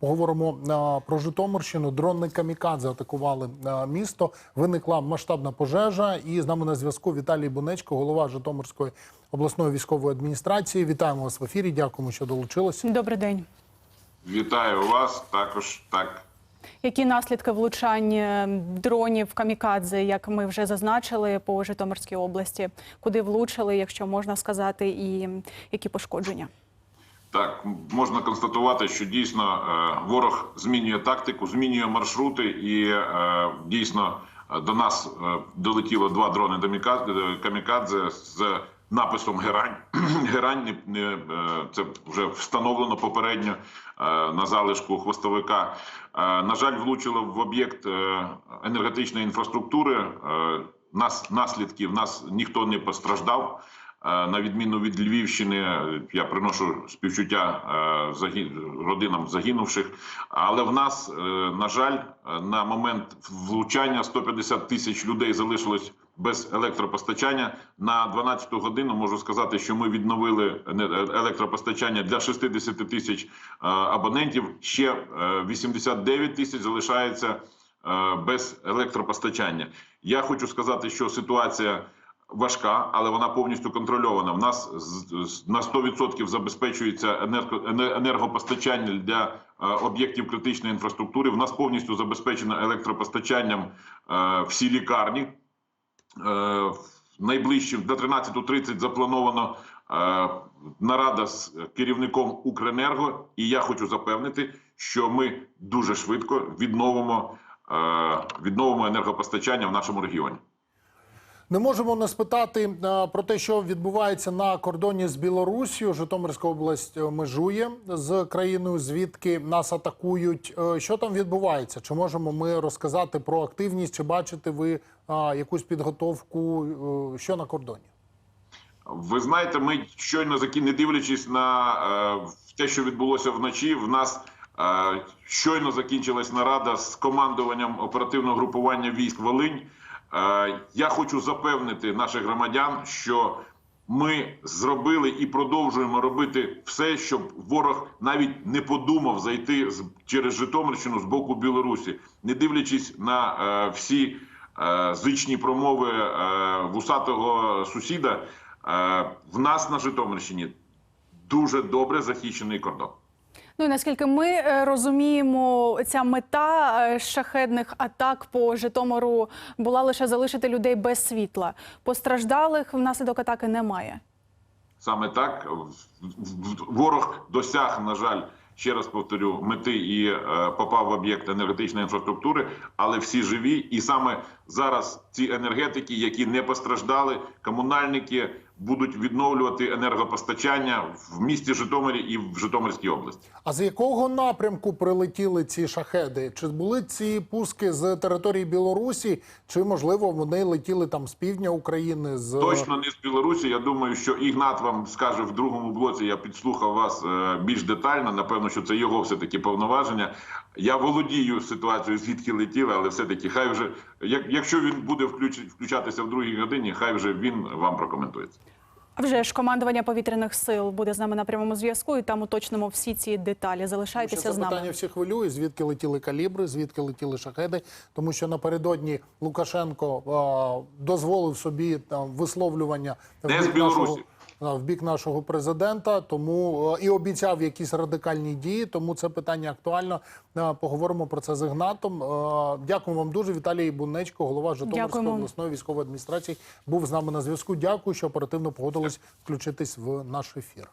Поговоримо е, про Житомирщину. Дрони камікадзе атакували е, місто. Виникла масштабна пожежа. І з нами на зв'язку Віталій Бунечко, голова Житомирської обласної військової адміністрації. Вітаємо вас в ефірі. Дякуємо, що долучились. Добрий день. Вітаю вас також так. Які наслідки влучань дронів камікадзе, як ми вже зазначили по Житомирській області? Куди влучили, якщо можна сказати, і які пошкодження? Так, можна констатувати, що дійсно е, ворог змінює тактику, змінює маршрути, і е, дійсно е, до нас долетіло два дрони камікадзе з написом Герань. Герань це вже встановлено попередньо на залишку хвостовика. На жаль, влучило в об'єкт енергетичної інфраструктури. Нас наслідків нас ніхто не постраждав. Е, На відміну від Львівщини, е, я приношу співчуття е, родинам загинувших. Але в нас, на жаль, на момент влучання 150 тисяч людей залишилось без електропостачання. На 12 годину можу сказати, що ми відновили електропостачання для 60 тисяч абонентів. Ще е, 89 тисяч залишається без електропостачання. Я хочу сказати, що ситуація важка, але вона повністю контрольована. В нас на 100% забезпечується енерго- енергопостачання для е, об'єктів критичної інфраструктури. В нас повністю забезпечено електропостачанням е, всі лікарні. Е, Найближчим до 13.30 заплановано нарада з керівником Укренерго, і я хочу запевнити, що ми дуже швидко відновимо, відновимо енергопостачання в нашому регіоні. Не можемо не спитати е, про те, що відбувається на кордоні з Білорусією. Житомирська область е, межує з країною, звідки нас атакують. Е, Що там відбувається? Чи можемо ми розказати про активність? Чи бачите ви якусь підготовку? Що на кордоні? Ви знаєте, ми щойно закі... не дивлячись на те, що відбулося вночі, в нас щойно закінчилась нарада з командуванням оперативного групування військ Волинь. Е, я хочу запевнити наших громадян, що ми зробили і продовжуємо робити все, щоб ворог навіть не подумав зайти через Житомирщину з боку Білорусі, не дивлячись на е, всі е, зичні промови вусатого сусіда. В нас на Житомирщині дуже добре захищений кордон. Ну і наскільки ми е, розуміємо, ця мета е, шахедних атак по Житомиру була лише залишити людей без світла. Постраждалих внаслідок атаки немає. Саме так ворог досяг, на жаль, ще раз повторю, мети і е, попав в об'єкт енергетичної інфраструктури, але всі живі. І саме зараз ці енергетики, які не постраждали, комунальники будуть відновлювати енергопостачання в місті Житомирі і в Житомирській області. А з якого напрямку прилетіли ці шахеди? Чи були ці пуски з території Білорусі, чи можливо вони летіли там з півдня України? З Точно не з Білорусі. Я думаю, що Ігнат вам скаже в другому блоці. Я підслухав вас е, більш детально. Напевно, що це його все таки повноваження. Я володію ситуацією, звідки летіли, але все таки, хай вже як якщо він буде включ- включатися в другій годині, хай вже він вам прокоментується. А вже ж командування повітряних сил буде з нами на прямому зв'язку, і там уточнимо всі ці деталі. Залишайтеся це з нами. питання всіх хвилює, звідки летіли калібри, звідки летіли шахеди, тому що напередодні Лукашенко е, дозволив собі там висловлювання Не з нашого, Білорусі. е, в бік нашого президента, тому е, і обіцяв якісь радикальні дії. Тому це питання актуально. Е, Поговоримо про це з Ігнатом. Е, Дякую вам дуже. Віталій Бунечко, голова Житомирської Дякуємо. обласної військової адміністрації, був з нами на зв'язку. Дякую, що оперативно погодились включитись в наш ефір.